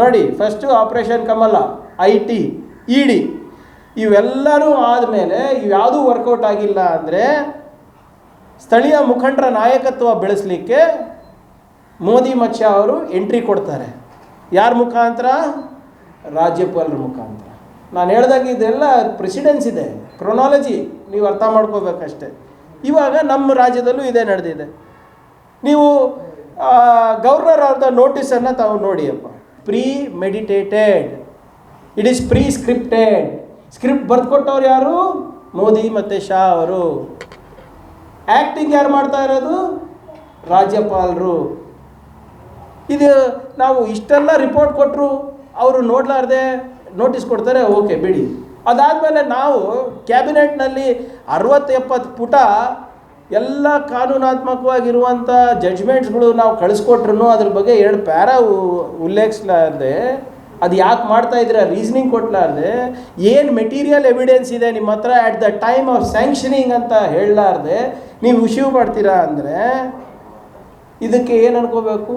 ನೋಡಿ first operation Kamala I T E D ಇವೆಲ್ಲರೂ ಆದಮೇಲೆ ಇವ್ಯಾವುದೂ workout ಆಗಿಲ್ಲ ಅಂದರೆ ಸ್ಥಳೀಯ ಮುಖಂಡರ ನಾಯಕತ್ವ ಬೆಳೆಸಲಿಕ್ಕೆ ಮೋದಿ ಮಚ್ಚ ಅವರು ಎಂಟ್ರಿ ಕೊಡ್ತಾರೆ. ಯಾರ ಮುಖಾಂತರ? ರಾಜ್ಯಪಾಲರ ಮುಖಾಂತರ. ನಾನು ಹೇಳ್ದಾಗ ಇದೆಲ್ಲ ಪ್ರೆಸಿಡೆನ್ಸ್ ಇದೆ. ಕ್ರೊನಾಲಜಿ ನೀವು ಅರ್ಥ ಮಾಡ್ಕೋಬೇಕಷ್ಟೆ. ಇವಾಗ ನಮ್ಮ ರಾಜ್ಯದಲ್ಲೂ ಇದೇ ನಡೆದಿದೆ. ನೀವು ಗವರ್ನರ್ ಅವ್ರದ್ದ ನೋಟಿಸನ್ನು ತಾವು ನೋಡಿಯಪ್ಪ. Premeditated it is prescripted script ಬರೆದುಕೊಟ್ಟವ್ರು ಯಾರು? ಮೋದಿ ಮತ್ತು ಶಾ ಅವರು. ಆ್ಯಕ್ಟಿಂಗ್ ಯಾರು ಮಾಡ್ತಾ ಇರೋದು? ರಾಜ್ಯಪಾಲರು. ಇದು ನಾವು ಇಷ್ಟೆಲ್ಲ ರಿಪೋರ್ಟ್ ಕೊಟ್ಟರು ಅವರು ನೋಡಲಾರ್ದೆ ನೋಟಿಸ್ ಕೊಡ್ತಾರೆ ಓಕೆ ಬಿಡಿ. ಅದಾದಮೇಲೆ ನಾವು ಕ್ಯಾಬಿನೆಟ್ನಲ್ಲಿ ಅರವತ್ತು ಎಪ್ಪತ್ತು ಪುಟ ಎಲ್ಲ ಕಾನೂನಾತ್ಮಕವಾಗಿರುವಂಥ ಜಡ್ಜ್ಮೆಂಟ್ಸ್ಗಳು ನಾವು ಕಳಿಸ್ಕೊಟ್ರು ಅದ್ರ ಬಗ್ಗೆ ಎರಡು ಪ್ಯಾರ ಉಲ್ಲೇಖಿಸ್ಲಾರ್ದೆ, ಅದು ಯಾಕೆ ಮಾಡ್ತಾ ಇದ್ದೀರಾ ರೀಸನಿಂಗ್ ಕೊಟ್ಲಾರ್ದೆ, ಏನು ಮೆಟೀರಿಯಲ್ ಎವಿಡೆನ್ಸ್ ಇದೆ ನಿಮ್ಮ ಹತ್ರ at the time of sanctioning ಅಂತ ಹೇಳಲಾರ್ದೆ, ನೀವು ಇಶ್ಯೂ ಮಾಡ್ತೀರಾ ಅಂದರೆ, ಇದಕ್ಕೆ ಏನು ಅನ್ಕೋಬೇಕು?